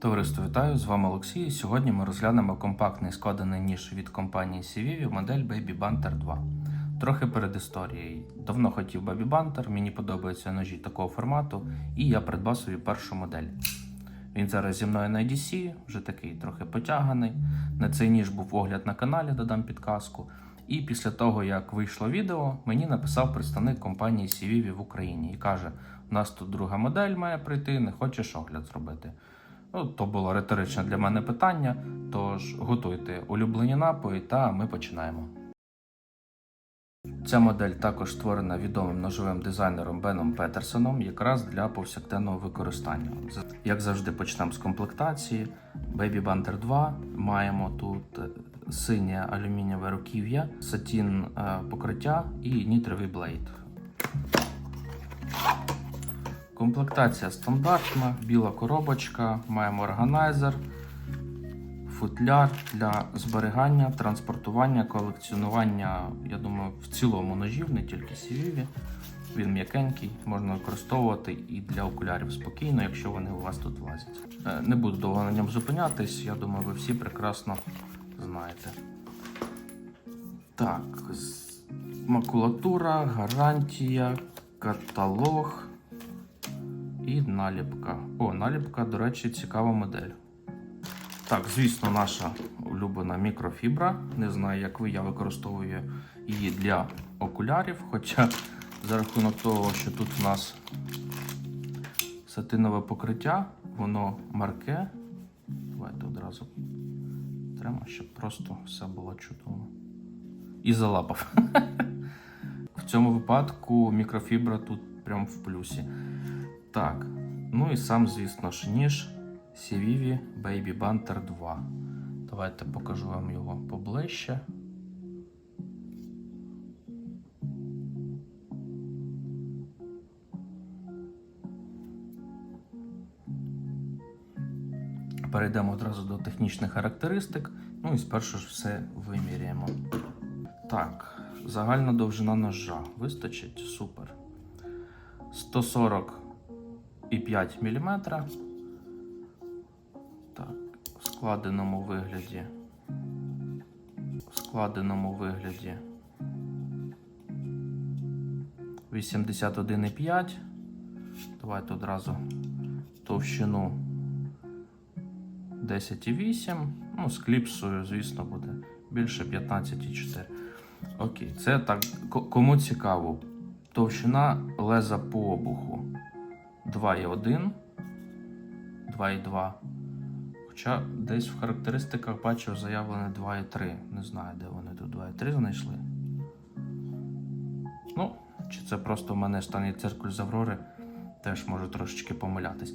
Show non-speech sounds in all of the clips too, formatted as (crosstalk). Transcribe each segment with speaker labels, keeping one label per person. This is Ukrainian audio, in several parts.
Speaker 1: Товариство, вітаю! З вами Олексій. Сьогодні ми розглянемо компактний складений ніж від компанії Civivi модель Baby Banter 2. Трохи перед історією. Давно хотів Baby Banter, мені подобаються ножі такого формату, і я придбав собі першу модель. Він зараз зі мною на IDC, вже такий трохи потяганий. На цей ніж був огляд на каналі, додам підказку. І після того, як вийшло відео, мені написав представник компанії Civivi в Україні і каже: у нас тут друга модель має прийти, не хочеш огляд зробити. Ну, то було риторичне для мене питання. Тож готуйте улюблені напої, та ми починаємо. Ця модель також створена відомим ножовим дизайнером Беном Петерсоном якраз для повсякденного використання. Як завжди, почнемо з комплектації. Baby Banter 2 маємо тут е, синє алюмінієве руків'я, сатін е, покриття і нітровий блейд. Комплектація стандартна, біла коробочка, маємо органайзер, футляр для зберігання, транспортування, колекціонування, я думаю, в цілому ножів, не тільки сівіві. Він м'якенький, можна використовувати і для окулярів спокійно, якщо вони у вас тут влазять. Е, Не буду довго на ньому зупинятись, я думаю, ви всі прекрасно знаєте. Так, макулатура, гарантія, каталог. І наліпка. О, наліпка, до речі, цікава модель. Так, звісно, наша улюблена мікрофібра. Не знаю, як ви, я використовую її для окулярів. Хоча за рахунок того, що тут в нас сатинове покриття, воно марке. Давайте одразу треба, щоб просто все було чудово. І залапав. (laughs) В цьому випадку мікрофібра тут прям в плюсі. Так, ну і сам, звісно ж, ніж Civivi Baby Banter 2. Давайте покажу вам його поближче. Перейдемо одразу до технічних характеристик. Ну і спершу ж все виміряємо. Так, загальна довжина ножа. Вистачить? Супер. 140,5 мм. Так, в складеному вигляді. В складеному вигляді 81,5. Давайте одразу товщину 10,8. Ну, з кліпсою, звісно, буде більше 15,4. Окей, це так. Кому цікаво, товщина леза по обуху 2,1, 2,2. Хоча десь в характеристиках бачив заявлене 2,3. Не знаю, де вони тут 2,3 знайшли. Ну, чи це просто в мене штаний циркуль з Аврори, теж можу трошечки помилятись.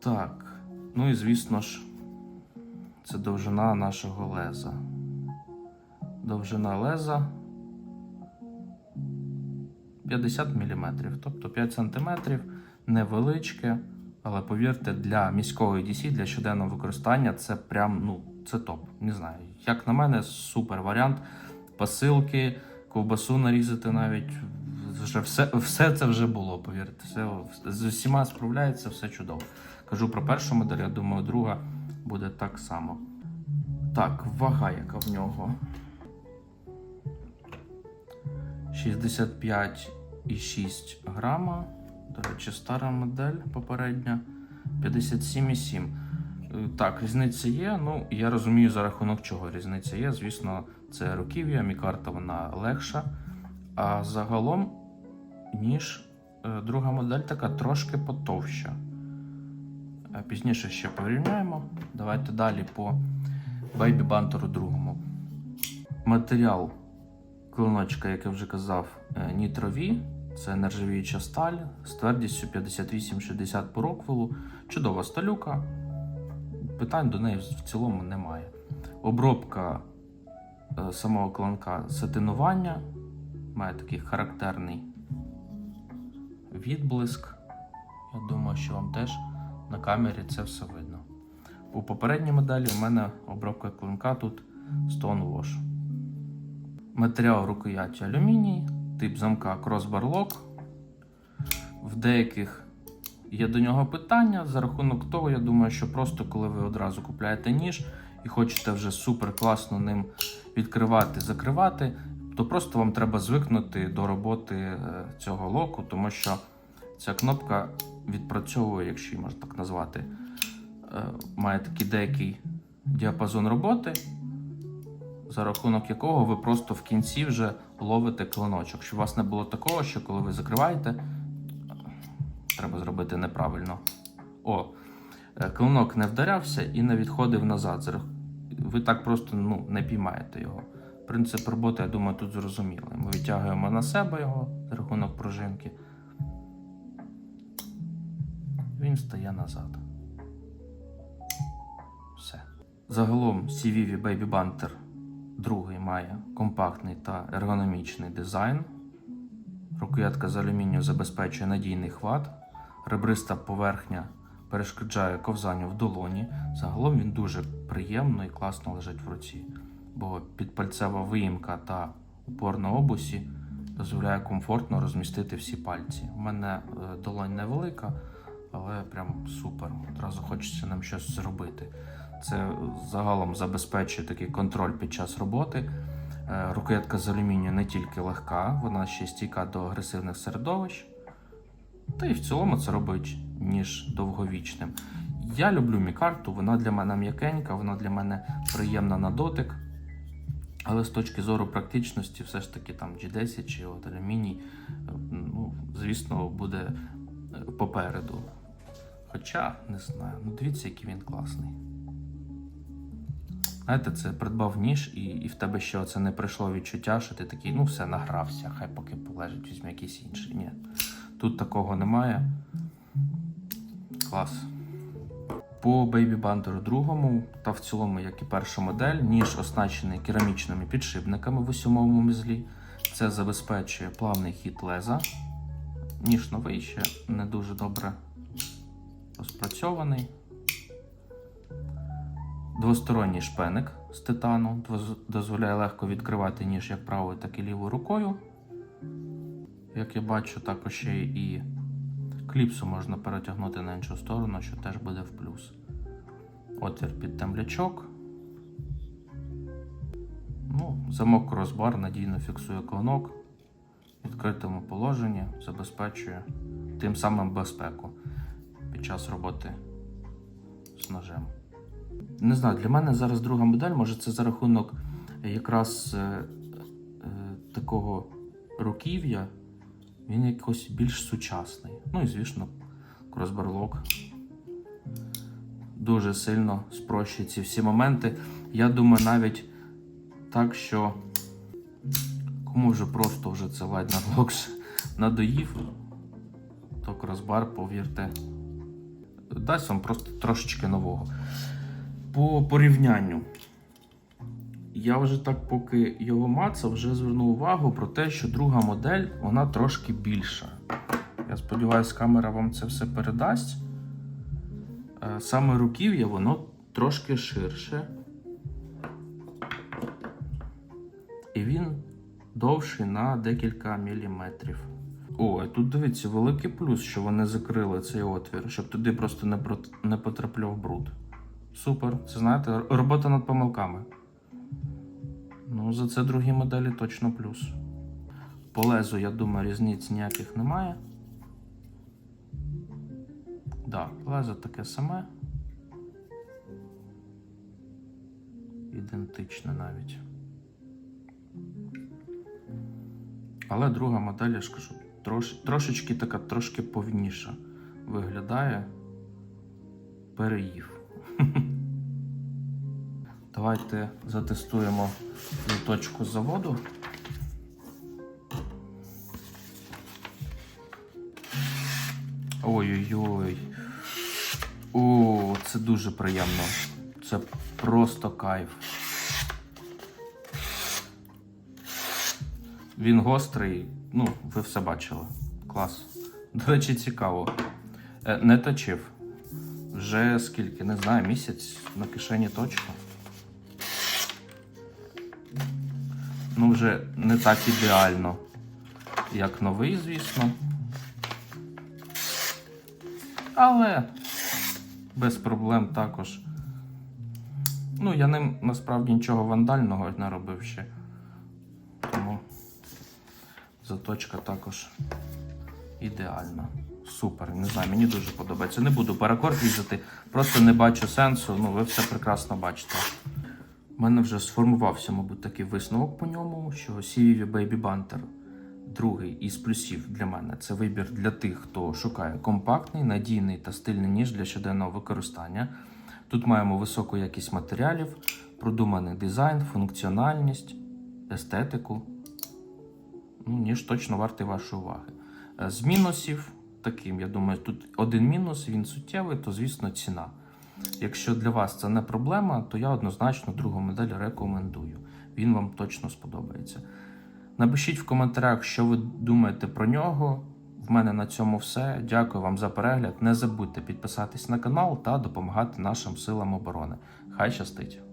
Speaker 1: Так, ну і звісно ж, це довжина нашого леза. Довжина леза 50 мм, тобто 5 см, невеличке, але повірте, для міського EDC, для щоденного використання це прям, ну, це топ. Не знаю. Як на мене, супер варіант. Посилки, ковбасу нарізати навіть. Вже все, все це вже було, повірте. Все, з усіма справляється, все чудово. Кажу про першу модель, я думаю, друга буде так само. Так, вага, яка в нього. 65,6 грама. До речі, стара модель попередня 57,7. Е, Так, різниця є. Ну, я розумію, за рахунок чого різниця є. Звісно, це руків'я, мікарта вона легша. А загалом, ніж е, друга модель така трошки потовща. Е, Пізніше ще порівняємо. Давайте далі по Banter другому. Матеріал клиночка, як я вже казав, нітрові. Це нержавіюча сталь з твердістю 58-60 по роквелу. Чудова сталюка. Питань до неї в цілому немає. Обробка е, самого клинка сатинування. Має такий характерний відблиск. Я думаю, що вам теж на камері це все видно. У попередній моделі у мене обробка клинка тут Stonewash. Матеріал рукояті алюміній, тип замка Crossbar Lock. В деяких є до нього питання. За рахунок того, я думаю, що просто коли ви одразу купляєте ніж і хочете вже супер класно ним відкривати, закривати, то просто вам треба звикнути до роботи е, цього локу, тому що ця кнопка відпрацьовує, якщо її можна так назвати, е, має такий деякий діапазон роботи, за рахунок якого ви просто в кінці вже ловите клиночок. Щоб у вас не було такого, що коли ви закриваєте, треба зробити неправильно. О, е, клинок не вдарявся і не відходив назад. Ви так просто ну, не піймаєте його. Принцип роботи, я думаю, тут зрозумілий. Ми відтягуємо на себе його за рахунок пружинки. Він стає назад. Все. Загалом CVV Baby Banter другий має компактний та ергономічний дизайн. Рукоятка з алюмінію забезпечує надійний хват. Ребриста поверхня перешкоджає ковзанню в долоні. Загалом він дуже приємно і класно лежить в руці, бо підпальцева виїмка та упор на обусі дозволяє комфортно розмістити всі пальці. У мене е, долонь невелика, але прям супер. Одразу хочеться нам щось зробити. Це загалом забезпечує такий контроль під час роботи. Е, Рукоятка з алюмінію не тільки легка, вона ще стійка до агресивних середовищ. Та і в цілому це робить ніж довговічним. Я люблю мікарту, вона для мене м'якенька, вона для мене приємна на дотик. Але з точки зору практичності, все ж таки там G10 чи от алюміній, е, ну, звісно, буде попереду. Хоча, не знаю, ну дивіться, який він класний. Знаєте, це придбав ніж, і, і в тебе ще оце не прийшло відчуття, що ти такий, ну все, награвся, хай поки полежить, візьме якийсь інший. Ні. Тут такого немає. Клас. По Baby Banter другому, та в цілому, як і перша модель, ніж оснащений керамічними підшипниками в усьомовому мізлі. Це забезпечує плавний хід леза. Ніж новий ще не дуже добре розпрацьований. Двосторонній шпеник з титану дозволяє легко відкривати ніж як правою, так і лівою рукою. Як я бачу, також ще і кліпсу можна перетягнути на іншу сторону, що теж буде в плюс. Отвір під темлячок. Ну, замок кросбар надійно фіксує клинок. В відкритому положенні забезпечує тим самим безпеку під час роботи з ножем. Не знаю, для мене зараз друга модель, може це за рахунок якраз е, е, такого руків'я, він якось більш сучасний. Ну і звісно, кросбарлок дуже сильно спрощує ці всі моменти. Я думаю, навіть так, що кому вже просто вже це лайнерлок надоїв, то кросбар, повірте, дасть вам просто трошечки нового. По порівнянню. Я вже так, поки його мацав, вже звернув увагу про те, що друга модель вона трошки більша. Я сподіваюся, камера вам це все передасть. Е, Саме руків'я воно трошки ширше. І він довший на декілька міліметрів. О, тут дивіться, великий плюс, що вони закрили цей отвір, щоб туди просто не, не потрапляв бруд. Супер. Це знаєте, робота над помилками. Ну, за це другі моделі точно плюс. По лезу, я думаю, різниць ніяких немає. Так, да, лезо таке саме. Ідентичне навіть. Але друга модель, я ж кажу, трош, трошечки така, трошки повніша виглядає. Переїв. (laughs) Давайте затестуємо точку заводу. Ой-ой-ой. О, це дуже приємно. Це просто кайф. Він гострий, ну, ви все бачили. Клас. До речі, цікаво. Е, Не точив. Вже скільки, не знаю, місяць на кишені точно. Ну, вже не так ідеально, як новий, звісно. Але без проблем також. Ну, я ним насправді нічого вандального не робив ще. Тому заточка також ідеальна. Супер, не знаю, мені дуже подобається. Не буду паракорд різати, просто не бачу сенсу. Ну, ви все прекрасно бачите. У мене вже сформувався, мабуть, такий висновок по ньому, що CVV Baby Banter другий із плюсів для мене це вибір для тих, хто шукає компактний, надійний та стильний ніж для щоденного використання. Тут маємо високу якість матеріалів, продуманий дизайн, функціональність, естетику. Ну, ніж точно вартий вашої уваги. Е, З мінусів, таким, я думаю, тут один мінус, він суттєвий, то звісно ціна. Якщо для вас це не проблема, то я однозначно другу модель рекомендую. Він вам точно сподобається. Напишіть в коментарях, що ви думаєте про нього. В мене на цьому все. Дякую вам за перегляд. Не забудьте підписатись на канал та допомагати нашим силам оборони. Хай щастить!